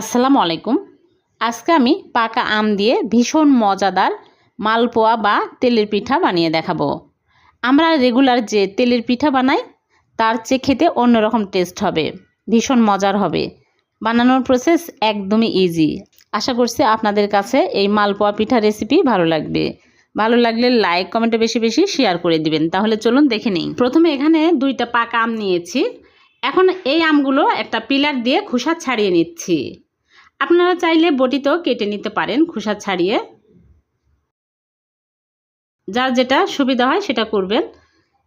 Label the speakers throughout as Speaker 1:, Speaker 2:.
Speaker 1: আসসালামু আলাইকুম। আজকে আমি পাকা আম দিয়ে ভীষণ মজাদার মালপোয়া বা তেলের পিঠা বানিয়ে দেখাবো। আমরা রেগুলার যে তেলের পিঠা বানাই, তার চেয়ে খেতে অন্যরকম টেস্ট হবে, ভীষণ মজার হবে। বানানোর প্রসেস একদমই ইজি আশা করছি আপনাদের কাছে এই মালপোয়া পিঠা রেসিপি ভালো লাগবে। ভালো লাগলে লাইক কমেন্টে বেশি বেশি শেয়ার করে দিবেন। তাহলে চলুন দেখে নিই। প্রথমে এখানে দুইটা পাকা আম নিয়েছি। এখন এই আমগুলো একটা পিলার দিয়ে খোসা ছাড়িয়ে নিচ্ছি। আপনারা চাইলে বটিতেও কেটে নিতে পারেন খোসা ছাড়িয়ে। যার যেটা সুবিধা হয় সেটা করবেন।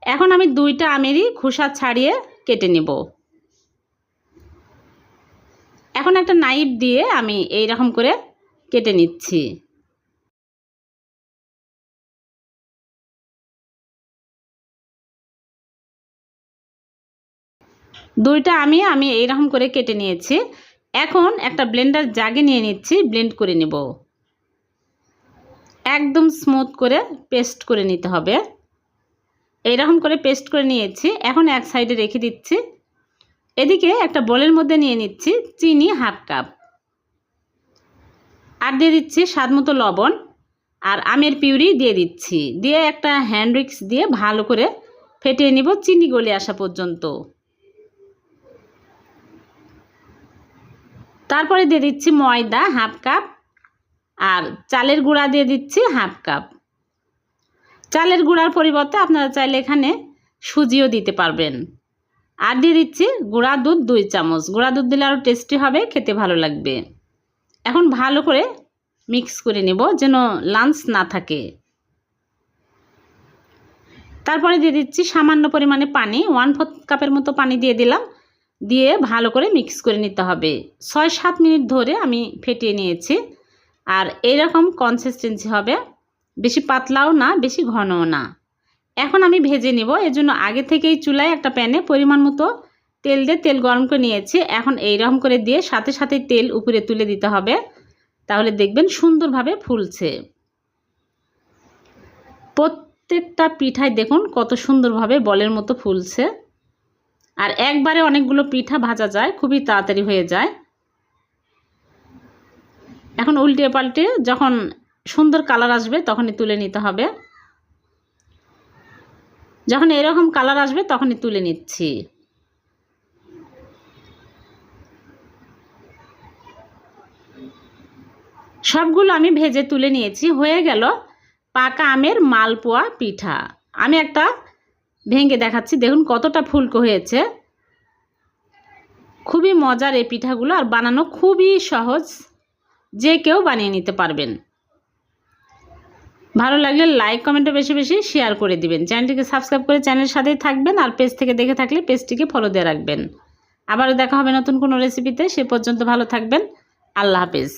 Speaker 1: এখন আমি দুইটা আমেরই খোসা ছাড়িয়ে কেটে নেব। এখন একটা নাইফ দিয়ে আমি এই রকম করে কেটে নিচ্ছি। দুইটা আমি আমি এইরকম করে কেটে নিয়েছি। এখন একটা ব্লেন্ডার জাগে নিয়ে নিচ্ছি ব্লেন্ড করে নেব। একদম স্মুথ করে পেস্ট করে নিতে হবে। এইরকম করে পেস্ট করে নিয়েছি, এখন এক সাইডে রেখে দিচ্ছি। এদিকে একটা বলের মধ্যে নিয়ে নিচ্ছি, চিনি হাফ কাপ আর দিয়ে দিচ্ছি স্বাদ মতো লবণ, আর আমের পিউরি দিয়ে দিচ্ছি। দিয়ে একটা হ্যান্ড উইক্স দিয়ে ভালো করে ফেটিয়ে নিব, চিনি গলে আসা পর্যন্ত। তারপরে দিয়ে দিচ্ছি ময়দা হাফ কাপ আর চালের গুঁড়া দিয়ে দিচ্ছি হাফ কাপ। চালের গুঁড়ার পরিবর্তে আপনারা চাইলে এখানে সুজিও দিতে পারবেন। আর দিয়ে দিচ্ছি গুঁড়া দুধ দুই চামচ। গুঁড়া দুধ দিলে আরও টেস্টি হবে, খেতে ভালো লাগবে। এখন ভালো করে মিক্স করে নেব যেন লাঞ্চ না থাকে। তারপরে দিয়ে দিচ্ছি সামান্য পরিমাণে পানি ওয়ান ফোর্থ কাপের মতো পানি দিয়ে দিলাম। দিয়ে ভালো করে মিক্স করে নিতে হবে। ছয় সাত মিনিট ধরে আমি ফেটিয়ে নিয়েছি। আর এইরকম কনসিস্টেন্সি হবে। বেশি পাতলাও না, বেশি ঘনও না। এখন আমি ভেজে নিব। এর জন্য আগে থেকেই চুলায় একটা প্যানে পরিমাণ মতো তেল দিয়ে তেল গরম করে নিয়েছি। এখন এইরকম করে দিয়ে সাথে সাথে তেল উপরে তুলে দিতে হবে। তাহলে দেখবেন সুন্দরভাবে ফুলছে। প্রত্যেকটা পিঠায় দেখুন কত সুন্দরভাবে বলের মতো ফুলছে। আর একবারে অনেকগুলো পিঠা ভাজা যায়, খুবই তাড়াতাড়ি হয়ে যায়। এখন উল্টে পাল্টে যখন সুন্দর কালার আসবে তখনই তুলে নিতে হবে। যখন এরকম কালার আসবে তখনই তুলে নিচ্ছি। সবগুলো আমি ভেজে তুলে নিয়েছি। হয়ে গেল পাকা আমের মালপোয়া পিঠা। আমি একটা ভেঙে দেখাচ্ছি। দেখুন কতটা ফুলকো হয়েছে। খুবই মজার এই পিঠাগুলো আর বানানো খুবই সহজ। যে কেউ বানিয়ে নিতে পারবেন। ভালো লাগলে লাইক কমেন্টে বেশি বেশি শেয়ার করে দিবেন। চ্যানেলটিকে সাবস্ক্রাইব করে চ্যানেলের সাথেই থাকবেন আর পেজ থেকে দেখে থাকলে পেজটিকে ফলো দিয়ে রাখবেন। আবারও দেখা হবে নতুন কোনো রেসিপিতে সে পর্যন্ত ভালো থাকবেন। আল্লাহ হাফেজ।